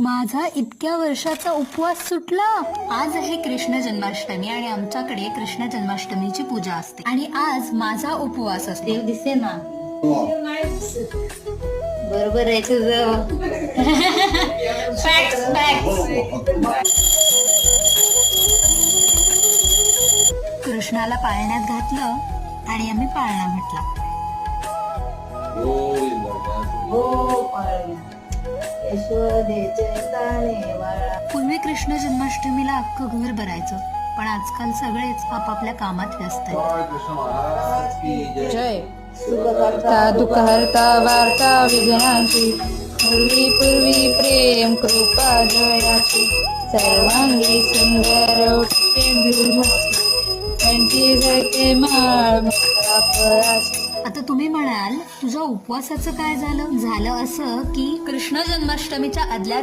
माझा इतक्या वर्षाचा उपवास सुटला. आज आहे कृष्ण जन्माष्टमी आणि आमच्याकडे कृष्ण जन्माष्टमीची पूजा असते. आणि आज माझा उपवास असते. देव दिसे ना? बरोबर आहे तुझं. Facts, facts. कृष्णाला पाळण्यात घातलं आणि आम्ही पाळणा म्हटला. पूर्वी कृष्ण जन्माष्टमीला अख्खं घर भरायचं पण आजकाल सगळेच आपापल्या कामात व्यस्त आहेत जय सुखकर्ता दुःखहर्ता वार्ता विघ्नाची पूर्वी पूर्वी प्रेम कृपा जयाची सर्वांगी सुंदर. कंठी जळते माळ. आता तुम्ही म्हणाल तुझ्या उपवासाचं काय झालं? झालं असं की कृष्ण जन्माष्टमीच्या आदल्या